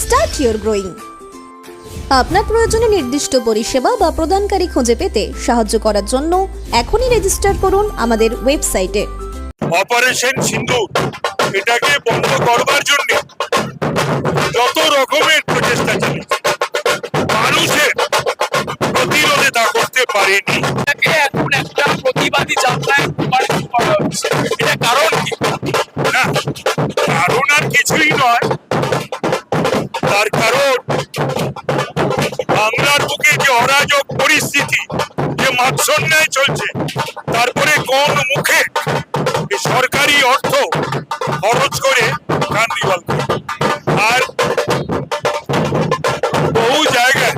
start your growing আপনার প্রয়োজনে নির্দিষ্ট পরিষেবা বা প্রদানকারী খুঁজে পেতে সাহায্য করার জন্য এখনই রেজিস্টার করুন আমাদের ওয়েবসাইটে অপারেশন সিন্দুর এটাকে বন্ধ করবার জন্য যত রকমের প্রচেষ্টা চালিয়েছে মানুষের প্রতিরোধে তা করতে পারেনি। এটাকে এখন একটা প্রতিবাদী যাত্রায় এটা কারণ কি? অরাজক পরিস্থিতি যে মাৎসন্যায় চলছে। তারপরে কোন মুখে সরকারি অর্থ খরচ করে কান্দিবাল আর বহু জায়গায়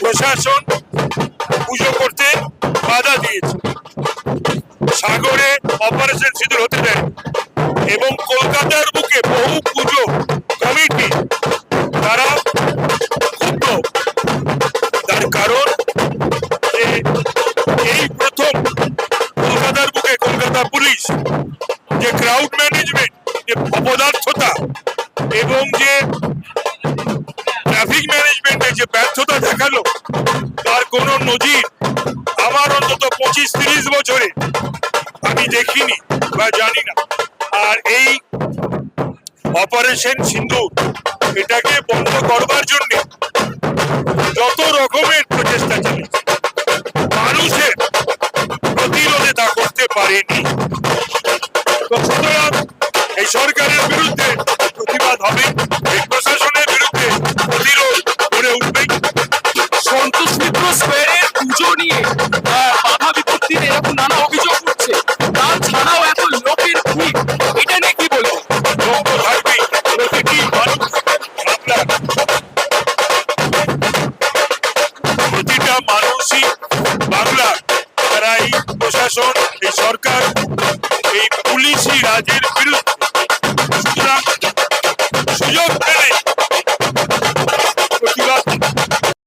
প্রশাসন পুজো করতে বাধা দিয়েছে। সাগরে অপারেশন সিঁদুর হতে দেয় এবং অপদার্থতা এবং যে ট্রাফিক ম্যানেজমেন্টে যে ব্যর্থতা দেখাল, তার কোনো নজির আমার অন্তত পঁচিশ তিরিশ বছরে আমি দেখিনি বা জানি না। আর এই অপারেশন সিন্ধু এটাকে বন্ধ করবার জন্য যত রকমের প্রচেষ্টা চালিয়েছে, মানুষের প্রতিরোধে তা করতে পারেনি। বিরুদ্ধে প্রতিবাদ হবে। এই প্রশাসনের বিরুদ্ধে প্রতিরোধ করে উঠবে। সন্তোষ মিত্র স্কোয়ারের পুজো নিয়ে বাধা বিপত্তির এরকম নানা অভিযোগ উঠছে। তাছাড়াও এত লোকের ভিড় এটা নিয়ে কি বলব? লক্ষ্য থাকবেই প্রতিটি মানুষই বাংলা তারা এই প্রশাসন এই সরকার এই পুলিশি রাজের বিরুদ্ধে।